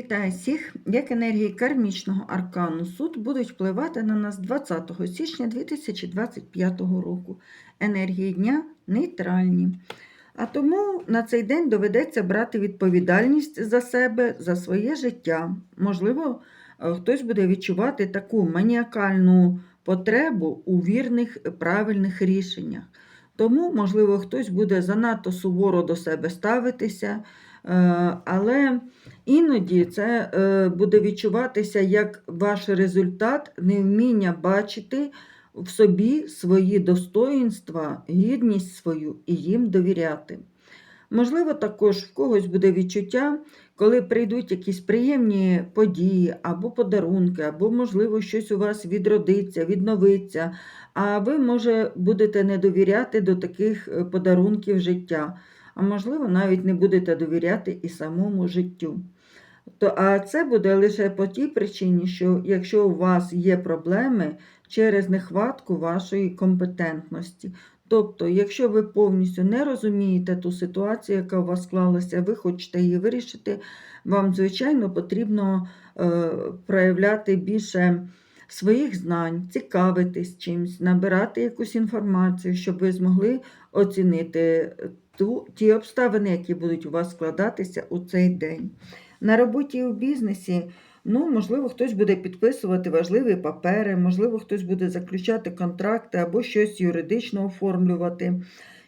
Вітаю всіх! Як енергії кармічного аркану суд будуть впливати на нас 20 січня 2025 року. Енергії дня нейтральні. А тому на цей день доведеться брати відповідальність за себе, за своє життя. Можливо, е, хтось буде відчувати таку маніакальну потребу у вірних, правильних рішеннях. Тому, можливо, хтось буде занадто суворо до себе ставитися, е, але іноді це е, буде відчуватися як ваш результат невміння бачити в собі свої достоїнства, гідність свою і їм довіряти. Можливо, також в когось буде відчуття, коли прийдуть якісь приємні події або подарунки, або, можливо, щось у вас відродиться, відновиться, а ви, може, будете не довіряти до таких е, подарунків життя, а можливо, навіть не будете довіряти і самому життю. То, А це буде лише по тій причині, що якщо у вас є проблеми через нехватку вашої компетентності. Тобто, якщо ви повністю не розумієте ту ситуацію, яка у вас склалася, ви хочете її вирішити, вам, звичайно, потрібно е, проявляти більше своїх знань, цікавитись чимось, набирати якусь інформацію, щоб ви змогли оцінити ту, ті обставини, які будуть у вас складатися у цей день. На роботі і у бізнесі. Ну, можливо, хтось буде підписувати важливі папери, можливо, хтось буде заключати контракти або щось юридично оформлювати.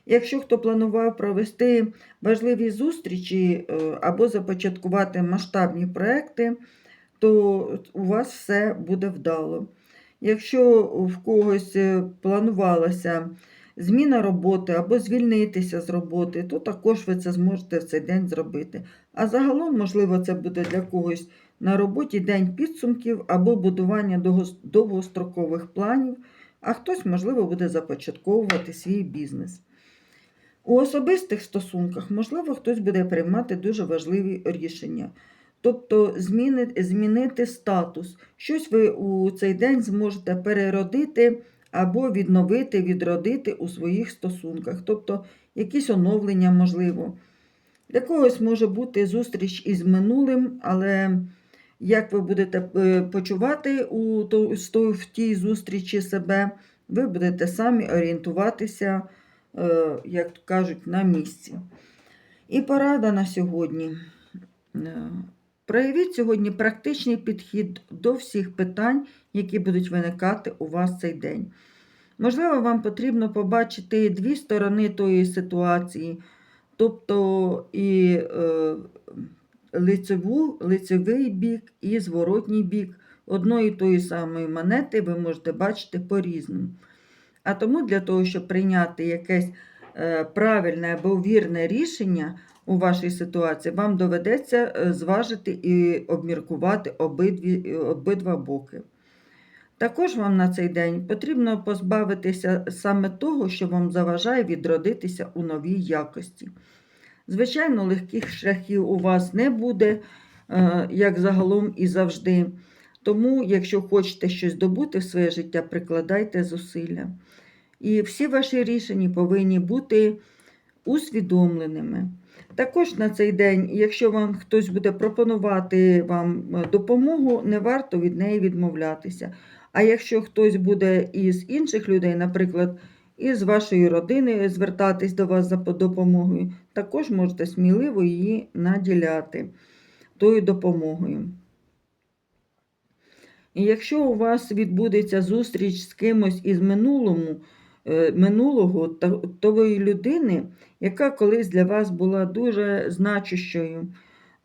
Якщо хто планував провести важливі зустрічі е, або започаткувати масштабні проекти, то у вас все буде вдало. Якщо в когось е, планувалася зміна роботи або звільнитися з роботи, то також ви це зможете в цей день зробити. А загалом, можливо, це буде для когось на роботі день підсумків або будування довгострокових планів, а хтось, можливо, буде започатковувати свій бізнес. У особистих стосунках, можливо, хтось буде приймати дуже важливі рішення. Тобто змінити, змінити статус. Щось ви у цей день зможете переродити або відновити, відродити у своїх стосунках, тобто якісь оновлення можливо. Для когось може бути зустріч із минулим, але як ви будете е, почувати у в тій зустрічі себе, ви будете самі орієнтуватися, е, як кажуть, на місці. І порада на сьогодні. Проявіть сьогодні практичний підхід до всіх питань, які будуть виникати у вас цей день. Можливо, вам потрібно побачити дві сторони тої ситуації, тобто і е, лицеву, лицевий бік і зворотній бік одної тої самої монети ви можете бачити по-різному. А тому для того, щоб прийняти якесь правильне або вірне рішення у вашій ситуації, вам доведеться е, зважити і обміркувати обидві, обидва боки. Також вам на цей день потрібно позбавитися саме того, що вам заважає відродитися у новій якості. Звичайно, легких шляхів у вас не буде, е, як загалом і завжди. Тому, якщо хочете щось добути в своє життя, прикладайте зусилля. І всі ваші рішення повинні бути усвідомленими. Також на цей день, якщо вам хтось буде пропонувати вам е, допомогу, не варто від неї відмовлятися. А якщо хтось буде із інших людей, наприклад, із вашої родини звертатись до вас за допомогою, також можете сміливо її наділяти тою допомогою. І якщо у вас відбудеться зустріч з кимось із минулому, минулого тої людини, яка колись для вас була дуже значущою,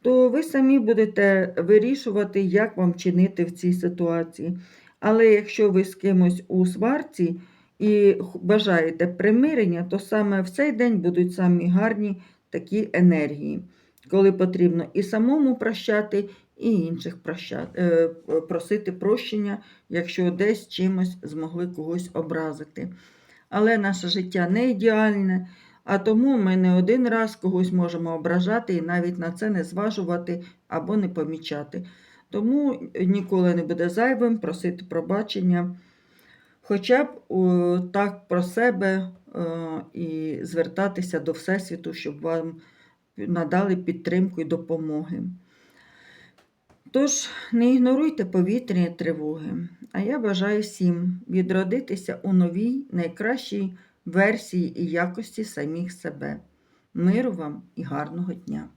то ви самі будете вирішувати, як вам чинити в цій ситуації. Але якщо ви з кимось у сварці і бажаєте примирення, то саме в цей день будуть самі гарні такі енергії, коли потрібно і самому прощати, і інших прощати, е, просити прощення, якщо десь чимось змогли когось образити. Але наше життя не ідеальне, а тому ми не один раз когось можемо ображати і навіть на це не зважувати або не помічати. Тому ніколи не буде зайвим просити пробачення, хоча б так про себе і звертатися до Всесвіту, щоб вам надали підтримку і допомоги. Тож не ігноруйте повітряні тривоги. А я бажаю всім відродитися у новій, найкращій версії і якості самих себе. Миру вам і гарного дня!